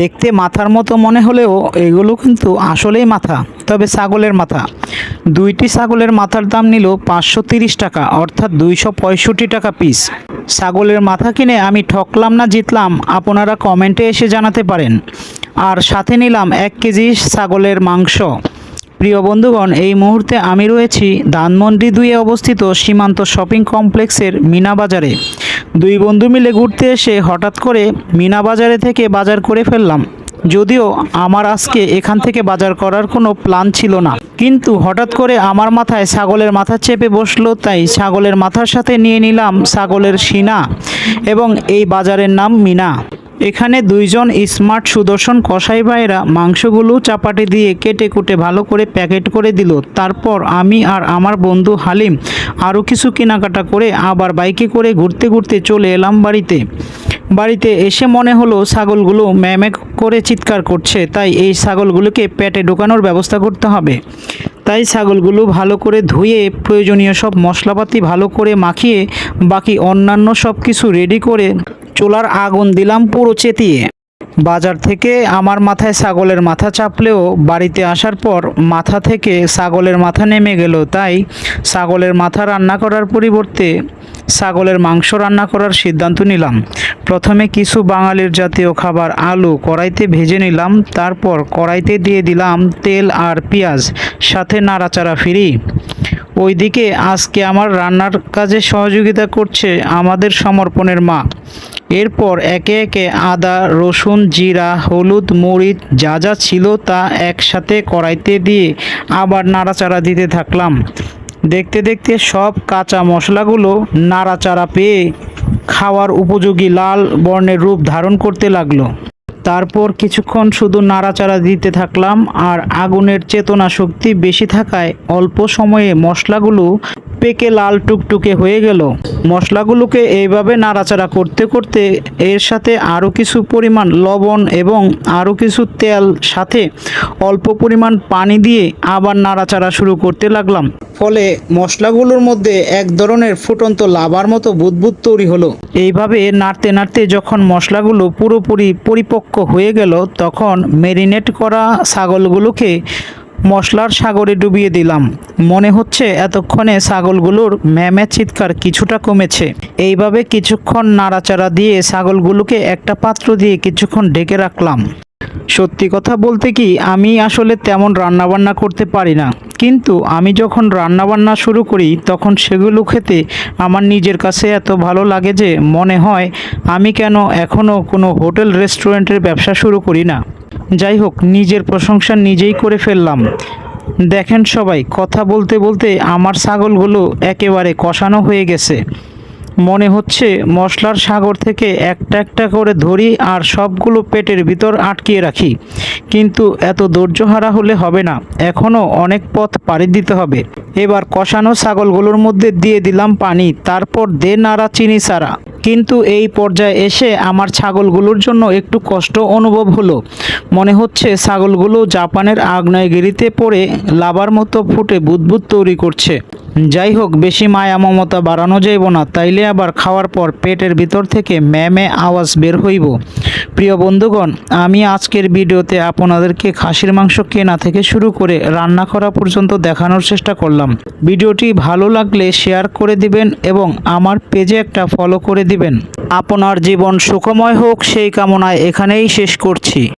দেখতে মাথার মতো মনে হলেও এগুলো কিন্তু আসলেই মাথা, তবে ছাগলের মাথা। দুইটি ছাগলের মাথার দাম নিল পাঁচশো তিরিশ টাকা, অর্থাৎ দুইশো পঁয়ষট্টি টাকা পিস ছাগলের মাথা কিনে আমি ঠকলাম না, জিতলাম, আপনারা কমেন্টে এসে জানাতে পারেন। আর সাথে নিলাম এক কেজি ছাগলের মাংস। প্রিয় বন্ধুগণ, এই মুহূর্তে আমি রয়েছি ধানমন্ডি দুইয়ে অবস্থিত সীমান্ত শপিং কমপ্লেক্সের মিনা বাজারে। দুই বন্ধু মিলে ঘুরতে এসে হঠাৎ করে মিনা বাজারে থেকে বাজার করে ফেললাম। যদিও আমার আজকে এখান থেকে বাজার করার কোনো প্ল্যান ছিল না। কিন্তু হঠাৎ করে আমার মাথায় ছাগলের মাথা চেপে বসল, তাই ছাগলের মাথার সাথে নিয়ে নিলাম ছাগলের সিনা এবং এই বাজারের নাম মিনা। এখানে দুইজন স্মার্ট সুদর্শন কসাই ভাইরা মাংসগুলো চাপাটি দিয়ে কেটে কুটে ভালো করে প্যাকেট করে দিল। তারপর আমি আর আমার বন্ধু হালিম আরও কিছু কেনাকাটা করে আবার বাইকে করে ঘুরতে ঘুরতে চলে এলাম বাড়িতে। বাড়িতে এসে মনে হলো ছাগলগুলো ম্যামে করে চিৎকার করছে, তাই এই ছাগলগুলোকে পেটে ঢোকানোর ব্যবস্থা করতে হবে। তাই ছাগলগুলো ভালো করে ধুয়ে, প্রয়োজনীয় সব মশলাপাতি ভালো করে মাখিয়ে, বাকি অন্যান্য সব কিছু রেডি করে চুলার আগুন দিলাম পুরো চেতিয়ে। বাজার থেকে আমার মাথায় ছাগলের মাথা চাপলেও বাড়িতে আসার পর মাথা থেকে ছাগলের মাথা নেমে গেল। তাই ছাগলের মাথা রান্না করার পরিবর্তে ছাগলের মাংস রান্না করার সিদ্ধান্ত নিলাম। প্রথমে কিছু বাঙালির জাতীয় খাবার আলু কড়াইতে ভেজে নিলাম, তারপর কড়াইতে দিয়ে দিলাম তেল আর পেঁয়াজ, সাথে নাড়াচাড়া ফিরি। ওইদিকে আজকে আমার রান্নার কাজে সহযোগিতা করছে আমাদের সমর্পণের মা। এরপর একে একে আদা, রসুন, জিরা, হলুদ, মরিচ যা যা ছিল তা একসাথে কড়াইতে দিয়ে আবার নাড়াচাড়া দিতে থাকলাম। দেখতে দেখতে সব কাঁচা মশলাগুলো নাড়াচাড়া পেয়ে খাওয়ার উপযোগী লাল বর্ণের রূপ ধারণ করতে লাগল। তারপর কিছুক্ষণ শুধু নাড়াচাড়া দিতে থাকলাম আর আগুনের চেতনা শক্তি বেশি থাকায় অল্প সময়ে মশলাগুলো পেকে লাল টুকটুকে হয়ে গেল। মশলাগুলোকে এইভাবে নাড়াচাড়া করতে করতে এর সাথে আরও কিছু পরিমাণ লবণ এবং আরও কিছু তেল সাথে অল্প পরিমাণ পানি দিয়ে আবার নাড়াচাড়া শুরু করতে লাগলাম। ফলে মশলাগুলোর মধ্যে এক ধরনের ফুটন্ত লাভার মতো বুদবুদ তৈরি হলো। এইভাবে নাড়তে নাড়তে যখন মশলাগুলো পুরোপুরি পরিপক্ক হয়ে গেল, তখন মেরিনেট করা ছাগলগুলোকে মশলার সাগরে ডুবিয়ে দিলাম। মনে হচ্ছে এতক্ষণে ছাগলগুলোর ম্যামে চিৎকার কিছুটা কমেছে। এইভাবে কিছুক্ষণ নাড়াচাড়া দিয়ে ছাগলগুলোকে একটা পাত্র দিয়ে কিছুক্ষণ ঢেকে রাখলাম। সত্যি কথা বলতে কি, আমি আসলে তেমন রান্নাবান্না করতে পারি না। কিন্তু আমি যখন রান্নাবান্না শুরু করি, তখন সেগুলো খেতে আমার নিজের কাছে এত ভালো লাগে যে মনে হয় আমি কেন এখনও কোনো হোটেল, রেস্টুরেন্টের ব্যবসা শুরু করি না। যাই হোক, নিজের প্রশংসা নিজেই করে ফেললাম। দেখেন সবাই, কথা বলতে বলতে আমার ছাগলগুলো একেবারে কষানো হয়ে গেছে। মনে হচ্ছে মশলার সাগর থেকে একটা একটা করে ধরি আর সবগুলো পেটের ভিতর আটকিয়ে রাখি। কিন্তু এত ধৈর্যহারা হলে হবে না এখনও অনেক পথ পাড়ি দিতে হবে। এবার কষানো ছাগলগুলোর মধ্যে দিয়ে দিলাম পানি, তারপর দে নাড়া চিনি সারা কিন্তু এই পর্যায়ে এসে আমার ছাগলগুলোর জন্য একটু কষ্ট অনুভব হলো। মনে হচ্ছে ছাগলগুলো জাপানের আগ্নেয়গিরিতে পড়ে লাভার মতো ফুটে বুদবুদ তৈরি করছে। যাই হোক বেশি মায়া, মমতা বাড়ানো যাইব না, তাইলে আবার খাওয়ার পর পেটের ভিতর থেকে ম্যামে আওয়াজ বের হইব। প্রিয় বন্ধুগণ, আমি আজকের ভিডিওতে আপনাদেরকে খাসির মাংস কেনা থেকে শুরু করে রান্না করা পর্যন্ত দেখানোর চেষ্টা করলাম। ভিডিওটি ভালো লাগলে শেয়ার করে দিবেন এবং আমার পেজে একটা ফলো করে দিবেন। আপনার জীবন সুখময় হোক, সেই কামনায় এখানেই শেষ করছি।